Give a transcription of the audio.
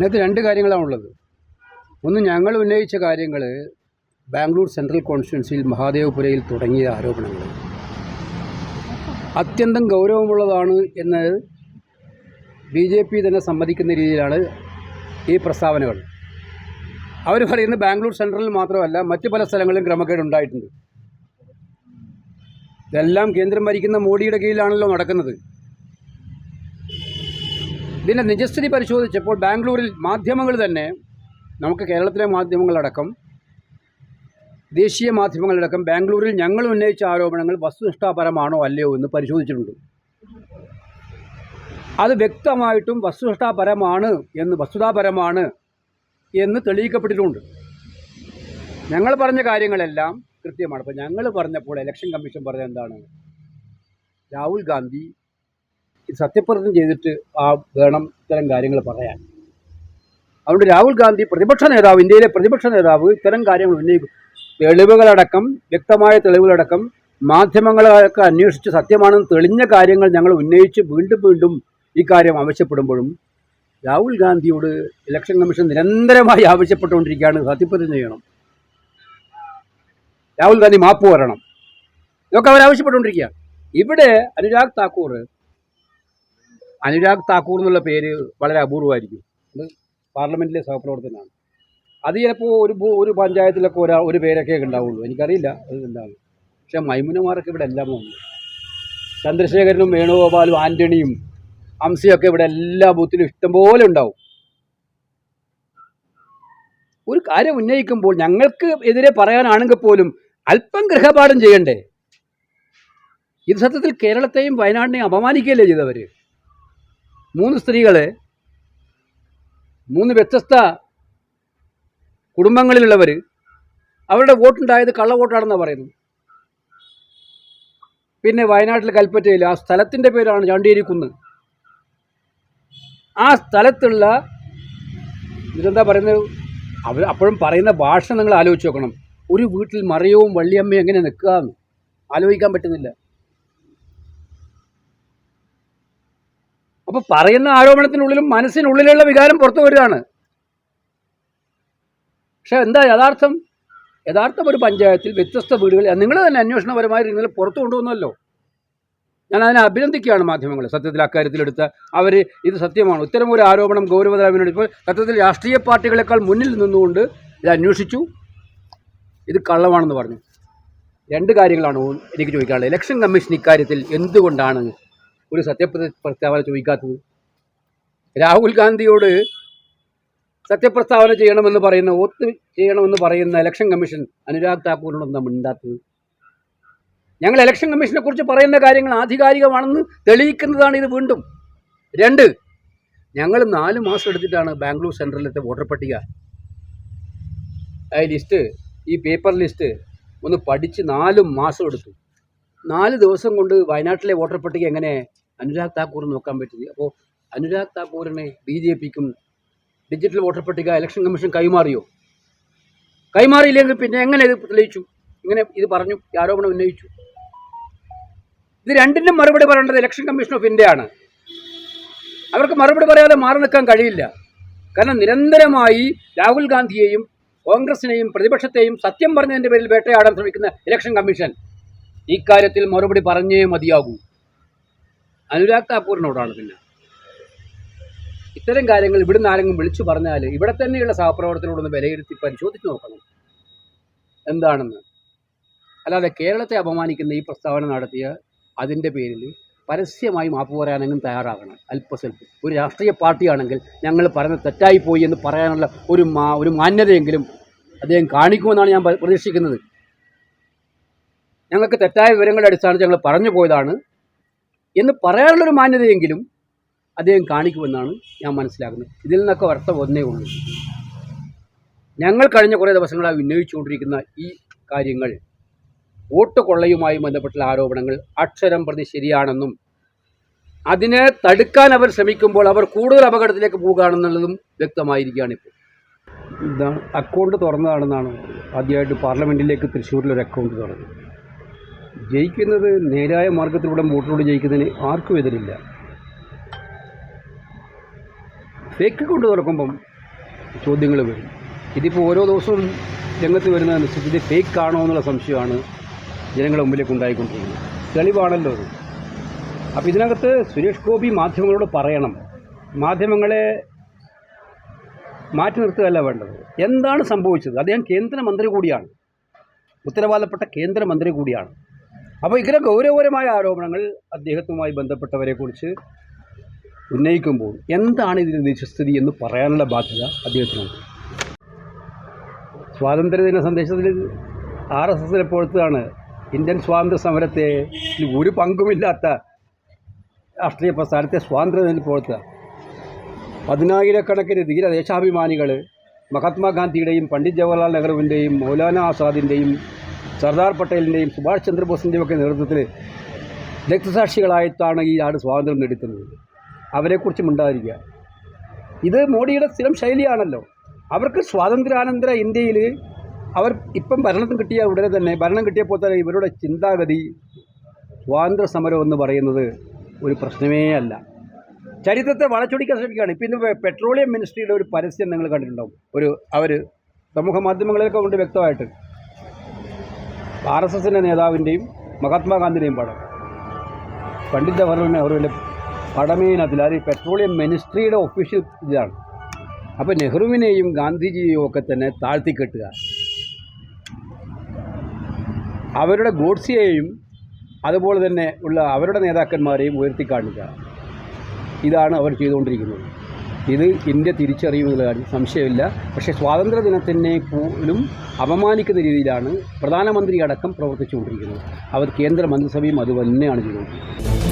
ഇതിനകത്ത് രണ്ട് കാര്യങ്ങളാണുള്ളത് ഒന്ന് ഞങ്ങൾ ഉന്നയിച്ച കാര്യങ്ങൾ ബാംഗ്ലൂർ സെൻട്രൽ കോൺസ്റ്റിറ്റ്യുവൻസിയിൽ മഹാദേവപുരയിൽ തുടങ്ങിയ ആരോപണങ്ങൾ അത്യന്തം ഗൗരവമുള്ളതാണ് എന്ന് ബി ജെ പി തന്നെ സമ്മതിക്കുന്ന രീതിയിലാണ് ഈ പ്രസ്താവനകൾ. അവർ പറയുന്നത് ബാംഗ്ലൂർ സെൻട്രലിൽ മാത്രമല്ല മറ്റ് പല സ്ഥലങ്ങളിലും ക്രമക്കേട് ഉണ്ടായിട്ടുണ്ട്. ഇതെല്ലാം കേന്ദ്രം ഭരിക്കുന്ന മോഡിയുടെ കീഴിലാണല്ലോ നടക്കുന്നത്. ഇതിന്റെ നിജസ്ഥിതി പരിശോധിച്ചപ്പോൾ ബാംഗ്ലൂരിൽ മാധ്യമങ്ങൾ തന്നെ നമുക്ക് കേരളത്തിലെ മാധ്യമങ്ങളടക്കം ദേശീയ മാധ്യമങ്ങളടക്കം ബാംഗ്ലൂരിൽ ഞങ്ങൾ ഉന്നയിച്ച ആരോപണങ്ങൾ വസ്തുനിഷ്ഠാപരമാണോ അല്ലയോ എന്ന് പരിശോധിച്ചിട്ടുണ്ട്. അത് വ്യക്തമായിട്ടും വസ്തുനിഷ്ഠാപരമാണ് എന്ന് വസ്തുതാപരമാണ് എന്ന് തെളിയിക്കപ്പെട്ടിട്ടുണ്ട്. ഞങ്ങൾ പറഞ്ഞ കാര്യങ്ങളെല്ലാം കൃത്യമാണ്. അപ്പോൾ ഞങ്ങൾ പറഞ്ഞപ്പോൾ ഇലക്ഷൻ കമ്മീഷൻ പറഞ്ഞത് എന്താണ്? രാഹുൽ ഗാന്ധി സത്യപ്രതിജ്ഞ ചെയ്തിട്ട് ആ വേണം ഇത്തരം കാര്യങ്ങൾ പറയാൻ. അതുകൊണ്ട് രാഹുൽ ഗാന്ധി പ്രതിപക്ഷ നേതാവ് ഇന്ത്യയിലെ പ്രതിപക്ഷ നേതാവ് ഇത്തരം കാര്യങ്ങൾ ഉന്നയിക്കും. തെളിവുകളടക്കം വ്യക്തമായ തെളിവുകളടക്കം മാധ്യമങ്ങളൊക്കെ അന്വേഷിച്ച് സത്യമാണെന്ന് തെളിഞ്ഞ കാര്യങ്ങൾ ഞങ്ങൾ ഉന്നയിച്ച് വീണ്ടും വീണ്ടും ഈ കാര്യം ആവശ്യപ്പെടുമ്പോഴും രാഹുൽ ഗാന്ധിയോട് ഇലക്ഷൻ കമ്മീഷൻ നിരന്തരമായി ആവശ്യപ്പെട്ടുകൊണ്ടിരിക്കുകയാണ് സത്യപ്രതിജ്ഞ ചെയ്യണം. രാഹുൽ ഗാന്ധി മാപ്പ് വരണം. ഇതൊക്കെ അവർ ആവശ്യപ്പെട്ടുകൊണ്ടിരിക്കുകയാണ്. ഇവിടെ അനുരാഗ് താക്കൂർ അനുരാഗ് താക്കൂർ എന്നുള്ള പേര് വളരെ അപൂർവമായിരിക്കും. അത് പാർലമെന്റിലെ സഹപ്രവർത്തനാണ് അത് ചിലപ്പോൾ ഒരു ഒരു പഞ്ചായത്തിലൊക്കെ ഒരാ ഒരു പേരൊക്കെ ഉണ്ടാവുള്ളൂ. എനിക്കറിയില്ല അത് എന്താണ്. പക്ഷേ മൈമുനമാരൊക്കെ ഇവിടെ എല്ലാം ഉണ്ട് ചന്ദ്രശേഖരനും വേണുഗോപാലും ആന്റണിയും ഹംസിയൊക്കെ ഇവിടെ എല്ലാ ബൂത്തിലും ഇഷ്ടംപോലെ ഉണ്ടാവും. ഒരു കാര്യം ഉന്നയിക്കുമ്പോൾ ഞങ്ങൾക്ക് എതിരെ പറയാനാണെങ്കിൽ പോലും അല്പം ഗൃഹപാഠം ചെയ്യണ്ടേ? ഇത് സത്യത്തിൽ കേരളത്തെയും വയനാടിനെയും അപമാനിക്കുകയല്ലേ ചെയ്തവർ മൂന്ന് സ്ത്രീകളെ മൂന്ന് വ്യത്യസ്ത കുടുംബങ്ങളിലുള്ളവർ അവരുടെ വോട്ടുണ്ടായത് കള്ള വോട്ടാണെന്നാണ് പറയുന്നത്. പിന്നെ വയനാട്ടിൽ കൽപ്പറ്റയിൽ ആ സ്ഥലത്തിന്റെ പേരാണ് ചാണ്ടിയേരി കുന്ന്. ആ സ്ഥലത്തുള്ള ഇതെന്താ പറയുന്നത്? അവർ അപ്പോഴും പറയുന്ന ഭാഷ നിങ്ങൾ ആലോചിച്ച് നോക്കണം. ഒരു വീട്ടിൽ മറിയവും വള്ളിയമ്മയും എങ്ങനെ നിൽക്കുക എന്ന് ആലോചിക്കാൻ പറ്റുന്നില്ല. അപ്പോൾ പറയുന്ന ആരോപണത്തിനുള്ളിലും മനസ്സിനുള്ളിലുള്ള വികാരം പുറത്തു വരികയാണ്. പക്ഷെ എന്താ യഥാർത്ഥം? യഥാർത്ഥം ഒരു പഞ്ചായത്തിൽ വ്യത്യസ്ത വീടുകൾ നിങ്ങൾ തന്നെ അന്വേഷണപരമായി നിങ്ങൾ പുറത്തു കൊണ്ടുവന്നല്ലോ. ഞാൻ അതിനെ അഭിനന്ദിക്കുകയാണ് മാധ്യമങ്ങൾ സത്യത്തിൽ അക്കാര്യത്തിലെടുത്ത അവർ ഇത് സത്യമാണ്. ഇത്തരം ഒരു ആരോപണം ഗൗരവതരവിനോട് ഇപ്പോൾ സത്യത്തിൽ രാഷ്ട്രീയ പാർട്ടികളെക്കാൾ മുന്നിൽ നിന്നുകൊണ്ട് ഇത് അന്വേഷിച്ചു. ഇത് കള്ളമാണെന്ന് പറഞ്ഞു. രണ്ട് കാര്യങ്ങളാണ് എനിക്ക് ചോദിക്കാനുള്ളത്. ഇലക്ഷൻ കമ്മീഷൻ ഇക്കാര്യത്തിൽ എന്തുകൊണ്ടാണ് ഒരു സത്യപ്രതി പ്രസ്താവന ചോദിക്കാത്തത്. രാഹുൽ ഗാന്ധിയോട് സത്യപ്രസ്താവന ചെയ്യണമെന്ന് പറയുന്ന ഒത്ത് ചെയ്യണമെന്ന് പറയുന്ന ഇലക്ഷൻ കമ്മീഷൻ അനുരാഗ് താക്കൂറിനൊന്നും മിണ്ടാത്തത്? ഞങ്ങൾ ഇലക്ഷൻ കമ്മീഷനെ കുറിച്ച് പറയുന്ന കാര്യങ്ങൾ ആധികാരികമാണെന്ന് തെളിയിക്കുന്നതാണ് ഇത് വീണ്ടും. രണ്ട് ഞങ്ങൾ നാല് മാസം എടുത്തിട്ടാണ് ബാംഗ്ലൂർ സെൻട്രലിലത്തെ വോട്ടർ പട്ടിക. ആ ലിസ്റ്റ് ഈ പേപ്പർ ലിസ്റ്റ് ഒന്ന് പഠിച്ച് നാല് മാസം എടുത്തു. നാല് ദിവസം കൊണ്ട് വയനാട്ടിലെ വോട്ടർ പട്ടിക എങ്ങനെ അനുരാഗ് താക്കൂർ നോക്കാൻ പറ്റി അപ്പോൾ അനുരാഗ് താക്കൂറിനെ ബി ജെ പിക്കും ഡിജിറ്റൽ വോട്ടർ പട്ടിക ഇലക്ഷൻ കമ്മീഷൻ കൈമാറിയോ? കൈമാറിയില്ലെങ്കിൽ പിന്നെ എങ്ങനെ ഇത് തെളിയിച്ചു? ഇങ്ങനെ ഇത് പറഞ്ഞു ആരോപണം ഉന്നയിച്ചു. ഇത് രണ്ടിനും മറുപടി പറയേണ്ടത് ഇലക്ഷൻ കമ്മീഷൻ ഓഫ് ഇന്ത്യയാണ്. അവർക്ക് മറുപടി പറയാതെ മാറി നിൽക്കാൻ കഴിയില്ല. കാരണം നിരന്തരമായി രാഹുൽ ഗാന്ധിയെയും കോൺഗ്രസിനെയും പ്രതിപക്ഷത്തെയും സത്യം പറഞ്ഞതിന്റെ പേരിൽ വേട്ടയാടാൻ ശ്രമിക്കുന്ന ഇലക്ഷൻ കമ്മീഷൻ. ഇക്കാര്യത്തിൽ മറുപടി പറഞ്ഞേ മതിയാകൂ. അനുരാഗ് താക്കൂറിനോടാണ് പിന്നെ. ഇത്തരം കാര്യങ്ങൾ ഇവിടുന്ന് ആരെങ്കിലും വിളിച്ചു പറഞ്ഞാൽ ഇവിടെ തന്നെയുള്ള സഹപ്രവർത്തനോടൊന്ന് വിലയിരുത്തി പരിശോധിച്ച് നോക്കണം. എന്താണെന്ന്. അല്ലാതെ കേരളത്തെ അപമാനിക്കുന്ന ഈ പ്രസ്താവന നടത്തിയ അതിന്റെ പേരിൽ പരസ്യമായി മാപ്പ് പറയാനെങ്കിലും തയ്യാറാകണം. അല്പസ്വല്പം ഒരു രാഷ്ട്രീയ പാർട്ടിയാണെങ്കിൽ ഞങ്ങൾ പറയുന്നത് തെറ്റായിപ്പോയി എന്ന് പറയാനുള്ള ഒരു മാ ഒരു മാന്യതയെങ്കിലും അദ്ദേഹം കാണിക്കുമെന്നാണ് ഞാൻ പ്രതീക്ഷിക്കുന്നത്. ഞങ്ങൾക്ക് തെറ്റായ വിവരങ്ങളുടെ അടിസ്ഥാനത്തിൽ ഞങ്ങൾ പറഞ്ഞു പോയതാണ്. എന്ന് പറയാനുള്ളൊരു മാന്യതയെങ്കിലും അദ്ദേഹം കാണിക്കുമെന്നാണ് ഞാൻ മനസ്സിലാക്കുന്നത്. ഇതിൽ നിന്നൊക്കെ അർത്ഥം ഒന്നേ ഉള്ളൂ. ഞങ്ങൾ കഴിഞ്ഞ കുറേ ദിവസങ്ങളായി ഉന്നയിച്ചുകൊണ്ടിരിക്കുന്ന ഈ കാര്യങ്ങൾ വോട്ട് കൊള്ളയുമായി ബന്ധപ്പെട്ടുള്ള ആരോപണങ്ങൾ അക്ഷരം പ്രതി ശരിയാണെന്നും അതിനെ തടുക്കാൻ അവർ ശ്രമിക്കുമ്പോൾ അവർ കൂടുതൽ അപകടത്തിലേക്ക് പോകുകയാണെന്നുള്ളതും വ്യക്തമായിരിക്കുകയാണ് ഇപ്പോൾ. ഇതാണ് അക്കൗണ്ട് തുറന്നതാണെന്നാണ് ആദ്യമായിട്ട് പാർലമെന്റിലേക്ക് തൃശ്ശൂരിലൊരു അക്കൗണ്ട് തുറന്നു ജയിക്കുന്നത് നേരായ മാർഗത്തിലൂടെ വോട്ടിലൂടെ ജയിക്കുന്നതിന് ആർക്കും എതിരില്ല. ഫേക്ക് കൊണ്ട് തുറക്കുമ്പം ചോദ്യങ്ങൾ വരും. ഇതിപ്പോൾ ഓരോ ദിവസവും രംഗത്ത് വരുന്നതനുസരിച്ച് ഇത് ഫേക്ക് ആണോ എന്നുള്ള സംശയമാണ് ജനങ്ങളുടെ മുമ്പിലേക്ക് ഉണ്ടായിക്കൊണ്ടിരിക്കുന്നത്. തെളിവാണല്ലോ അത് അപ്പോൾ ഇതിനകത്ത് സുരേഷ് ഗോപി മാധ്യമങ്ങളോട് പറയണം. മാധ്യമങ്ങളെ മാറ്റി നിർത്തുകയല്ല വേണ്ടത്. എന്താണ് സംഭവിച്ചത്? അദ്ദേഹം കേന്ദ്രമന്ത്രി കൂടിയാണ്. ഉത്തരവാദപ്പെട്ട കേന്ദ്രമന്ത്രി കൂടിയാണ്. അപ്പോൾ ഇങ്ങനെ ഗൗരവപരമായ ആരോപണങ്ങൾ അദ്ദേഹത്തുമായി ബന്ധപ്പെട്ടവരെക്കുറിച്ച് ഉന്നയിക്കുമ്പോൾ എന്താണ് ഇതിന്റെ നിജസ്ഥിതി എന്ന് പറയാനുള്ള ബാധ്യത അദ്ദേഹത്തിനുണ്ട്. സ്വാതന്ത്ര്യദിന സന്ദേശത്തിൽ ആർ എസ് എസിലെ പുറത്താണ് ഇന്ത്യൻ സ്വാതന്ത്ര്യ സമരത്തെ ഒരു പങ്കുമില്ലാത്ത രാഷ്ട്രീയ പ്രസ്ഥാനത്തെ സ്വാതന്ത്ര്യദിനത്തിൽ പുറത്തുക പതിനായിരക്കണക്കിന് ധീരദേശാഭിമാനികൾ മഹാത്മാഗാന്ധിയുടെയും പണ്ഡിറ്റ് ജവഹർലാൽ നെഹ്റുവിന്റെയും മൗലാന ആസാദിന്റെയും സർദാർ പട്ടേലിന്റെയും സുഭാഷ് ചന്ദ്രബോസിന്റെയും ഒക്കെ നേതൃത്വത്തിൽ രക്തസാക്ഷികളായിട്ടാണ് ഈ നാട് സ്വാതന്ത്ര്യം നേടിത്തുന്നത് അവരെക്കുറിച്ച് മിണ്ടാതിരിക്കുക. ഇത് മോഡിയുടെ സ്ഥിരം ശൈലിയാണല്ലോ. അവർക്ക് സ്വാതന്ത്ര്യാനന്തര ഇന്ത്യയിൽ അവർ ഇപ്പം ഭരണം കിട്ടിയ ഉടനെ തന്നെ ഭരണം കിട്ടിയപ്പോൾ തന്നെ ഇവരുടെ ചിന്താഗതി സ്വാതന്ത്ര്യ സമരം എന്ന് പറയുന്നത് ഒരു പ്രശ്നമേ അല്ല. ചരിത്രത്തെ വളച്ചൊടിക്കാൻ ശ്രമിക്കുകയാണ്. ഇപ്പം ഇന്ന് പെട്രോളിയം മിനിസ്ട്രിയുടെ ഒരു പരസ്യം നിങ്ങൾ കണ്ടിട്ടുണ്ടാവും. ഒരു അവർ സമൂഹ മാധ്യമങ്ങളിലൊക്കെ ഉണ്ട് വ്യക്തമായിട്ട്. ആർ എസ് എസിന്റെ നേതാവിന്റെയും മഹാത്മാഗാന്ധിയുടെയും പടം. പണ്ഡിറ്റ് ജവഹർലാൽ നെഹ്റുവിന്റെ പടമേനത്തിൽ അത് പെട്രോളിയം മിനിസ്ട്രിയുടെ ഒഫീഷ്യൽ ഇതാണ്. അപ്പോൾ നെഹ്റുവിനെയും ഗാന്ധിജിയെയും ഒക്കെ തന്നെ താഴ്ത്തിക്കെട്ടുക. അവരുടെ ഗോഡ്സിയെയും അതുപോലെ തന്നെ ഉള്ള അവരുടെ നേതാക്കന്മാരെയും ഉയർത്തി കാണിക്കുക ഇതാണ് അവർ ചെയ്തുകൊണ്ടിരിക്കുന്നത്. ഇത് ഇന്ത്യ തിരിച്ചറിയുമെന്നുള്ള കാര്യം സംശയമില്ല. പക്ഷേ സ്വാതന്ത്ര്യ ദിനത്തിനെ പോലും അപമാനിക്കുന്ന രീതിയിലാണ് പ്രധാനമന്ത്രി അടക്കം പ്രവർത്തിച്ചുകൊണ്ടിരിക്കുന്നത്. അവർ കേന്ദ്ര മന്ത്രിസഭയും അത് തന്നെയാണ് ചെയ്തുകൊണ്ടിരിക്കുന്നത്.